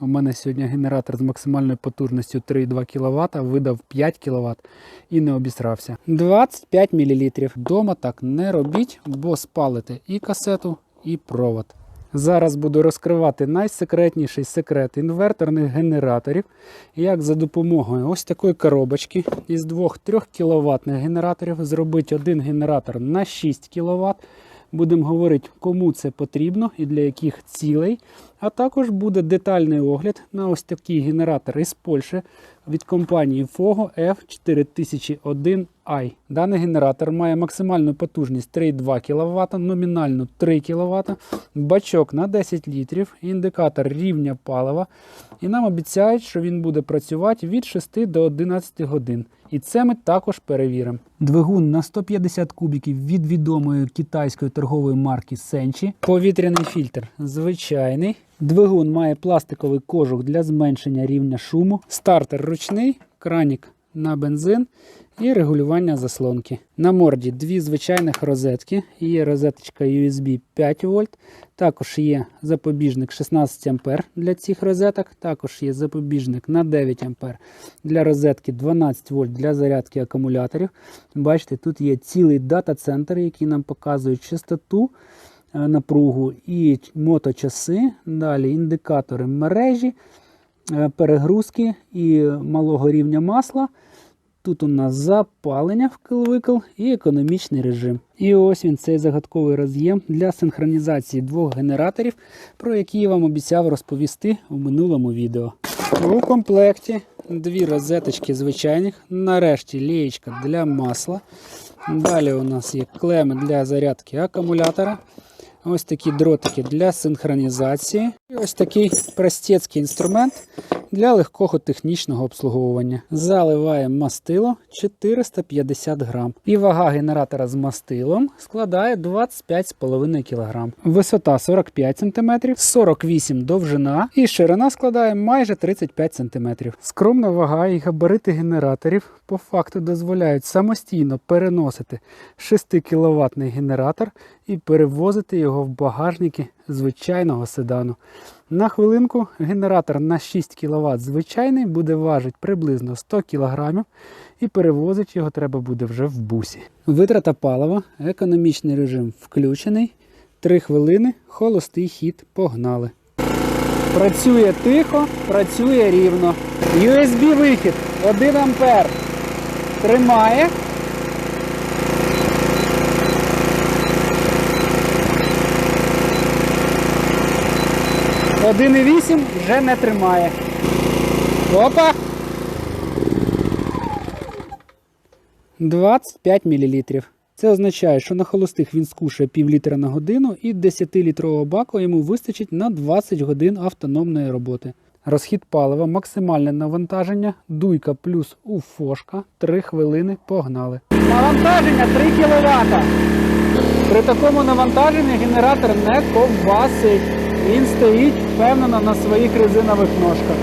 У мене сьогодні генератор з максимальною потужністю 3,2 кВт видав 5 кВт і не обісрався. 25 мл. Дома так не робіть, бо спалите і касету, і провод. Зараз буду розкривати найсекретніший секрет інверторних генераторів, як за допомогою ось такої коробочки із двох 3 кВт генераторів зробити один генератор на 6 кВт. Будемо говорити, кому це потрібно і для яких цілей. А також буде детальний огляд на ось такий генератор із Польщі від компанії FOGO F4001i. Даний генератор має максимальну потужність 3,2 кВт, номінальну 3 кВт, бачок на 10 літрів, індикатор рівня палива. І нам обіцяють, що він буде працювати від 6 до 11 годин. І це ми також перевіримо. Двигун на 150 кубіків від відомої китайської торгової марки Senchi. Повітряний фільтр звичайний. Двигун має пластиковий кожух для зменшення рівня шуму. Стартер ручний, кранік на бензин і регулювання заслонки. На морді дві звичайних розетки. Є розеточка USB 5 вольт. Також є запобіжник 16 А для цих розеток. Також є запобіжник на 9 А для розетки 12 вольт для зарядки акумуляторів. Бачите, тут є цілий дата-центр, який нам показує частоту е, напругу і моточаси. Далі індикатори мережі, перегрузки і малого рівня масла. Тут у нас запалення вкл-викл і економічний режим. І ось він цей загадковий роз'єм для синхронізації двох генераторів, про які я вам обіцяв розповісти в минулому відео. У комплекті дві розеточки звичайних, нарешті лієчка для масла. Далі у нас є клеми для зарядки акумулятора. Ось такі дротики для синхронізації. І ось такий простецький інструмент для легкого технічного обслуговування. Заливаємо мастило 450 грам. І вага генератора з мастилом складає 25,5 кг. Висота 45 см, 48 довжина і ширина складає майже 35 см. Скромна вага і габарити генераторів по факту дозволяють самостійно переносити 6 кВт генератор і перевозити його в багажники звичайного седану. На хвилинку генератор на 6 кВт звичайний буде важити приблизно 100 кг і перевозити його треба буде вже в бусі. Витрата палива, економічний режим включений. 3 хвилини, холостий хід, погнали. Працює тихо, працює рівно. USB вихід 1 А. Тримає. Один і вісім вже не тримає. Опа! 25 мл. Це означає, що на холостих він скушає пів літра на годину і 10-літрового баку йому вистачить на 20 годин автономної роботи. Розхід палива, максимальне навантаження, дуйка плюс уфошка, 3 хвилини погнали. Навантаження 3 кВт. При такому навантаженні генератор не ковбасить. Він стоїть впевнено на своїх резинових ножках.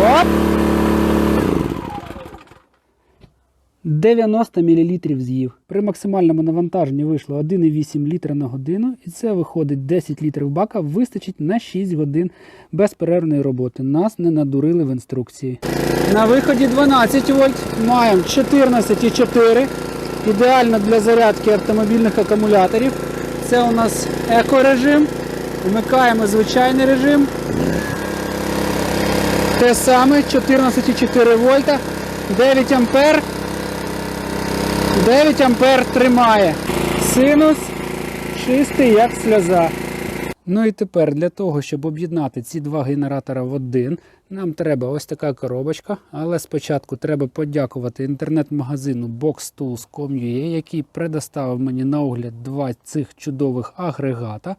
Оп! 90 мл з'їв. При максимальному навантаженні вийшло 1,8 літра на годину, і це виходить 10 літрів бака, вистачить на 6 годин безперервної роботи. Нас не надурили в інструкції. На виході 12 вольт маємо 14,4. Ідеально для зарядки автомобільних акумуляторів. Це у нас екорежим. Вмикаємо звичайний режим. Те саме 14,4 вольта, 9 ампер. 9 ампер тримає. Синус чистий, як сльоза. Ну і тепер для того, щоб об'єднати ці два генератора в один, нам треба ось така коробочка. Але спочатку треба подякувати інтернет-магазину BoxTools.com.ua, який предоставив мені на огляд два цих чудових агрегата.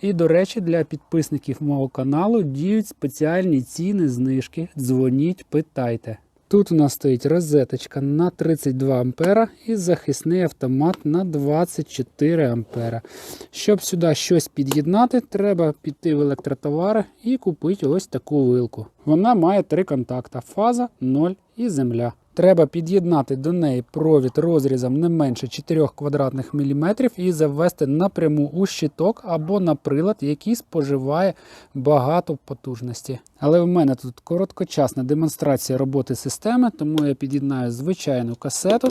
І, до речі, для підписників мого каналу діють спеціальні ціни знижки. Дзвоніть, питайте. Тут у нас стоїть розеточка на 32 ампера і захисний автомат на 24 ампера. Щоб сюди щось під'єднати, треба піти в електротовари і купити ось таку вилку. Вона має три контакти: фаза, 0 і земля. Треба під'єднати до неї провід розрізом не менше 4 квадратних міліметрів і завести напряму у щиток або на прилад, який споживає багато потужності. Але в мене тут короткочасна демонстрація роботи системи, тому я під'єднаю звичайну касету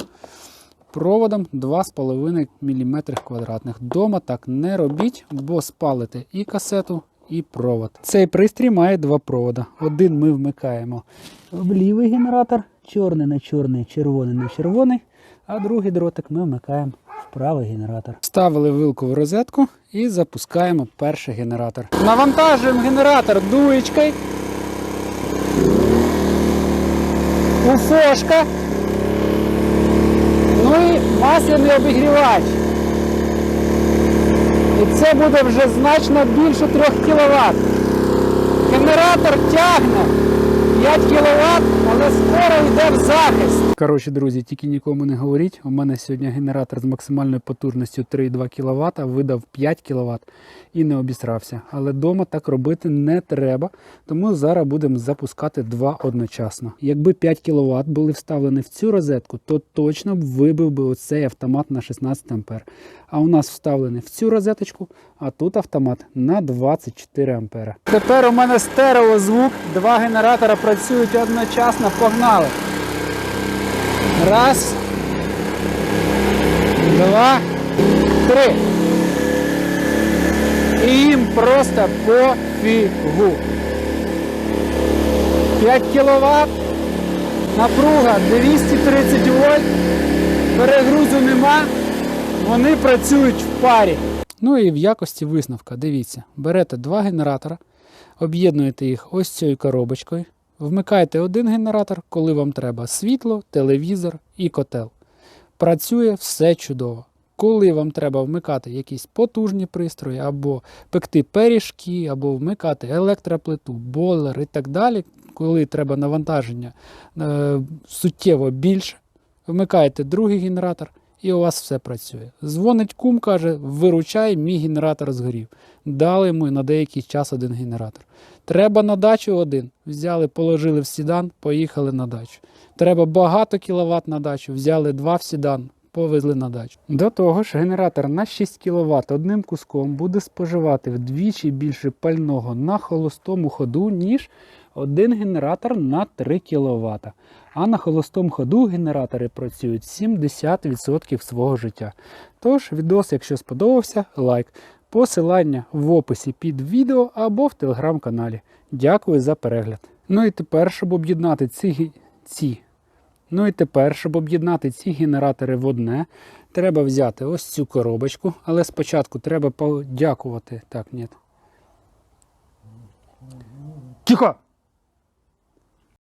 проводом 2,5 мм квадратних. Дома так не робіть, бо спалите і касету, і провод. Цей пристрій має два провода. Один ми вмикаємо в лівий генератор, чорний на чорний, червоний на червоний, а другий дротик ми вмикаємо в правий генератор. Ставили вилку в розетку і запускаємо перший генератор. Навантажуємо генератор дуєчкою. Уфошка. Ну і масляний обігрівач. І це буде вже значно більше 3 кВт. Генератор тягне 5 кВт, але скоро йде в захист. Коротше, друзі, тільки нікому не говоріть. У мене сьогодні генератор з максимальною потужністю 3,2 кВт видав 5 кВт і не обісрався. Але вдома так робити не треба, тому зараз будемо запускати два одночасно. Якби 5 кВт були вставлені в цю розетку, то точно б вибив би оцей автомат на 16 А. А у нас вставлений в цю розеточку, а тут автомат на 24 А. Тепер у мене стереозвук, два генератора працюють одночасно, погнали. Раз, два, три. І їм просто пофігу. 5 кВт, напруга 230 вольт, перегрузу нема, вони працюють в парі. Ну і в якості висновка, дивіться, берете два генератора, об'єднуєте їх ось цією коробочкою, вмикаєте один генератор, коли вам треба світло, телевізор і котел. Працює все чудово. Коли вам треба вмикати якісь потужні пристрої, або пекти пиріжки, або вмикати електроплиту, бойлер і так далі, коли треба навантаження е, суттєво більше, вмикаєте другий генератор, і у вас все працює. Дзвонить кум, каже, виручай, мій генератор згорів. Дали йому на деякий час один генератор. Треба на дачу один. Взяли, положили в сідан, поїхали на дачу. Треба багато кіловат на дачу, взяли два в сідан, повезли на дачу. До того ж, генератор на 6 кВт одним куском буде споживати вдвічі більше пального на холостому ходу, ніж один генератор на 3 кВт. А на холостому ходу генератори працюють 70% свого життя. Тож, відос, якщо сподобався, лайк. Посилання в описі під відео або в телеграм-каналі. Дякую за перегляд. Ну і тепер, щоб об'єднати ці, ці. Ну і тепер, щоб об'єднати ці генератори в одне, треба взяти ось цю коробочку, але спочатку треба подякувати. Так, ні. Тихо!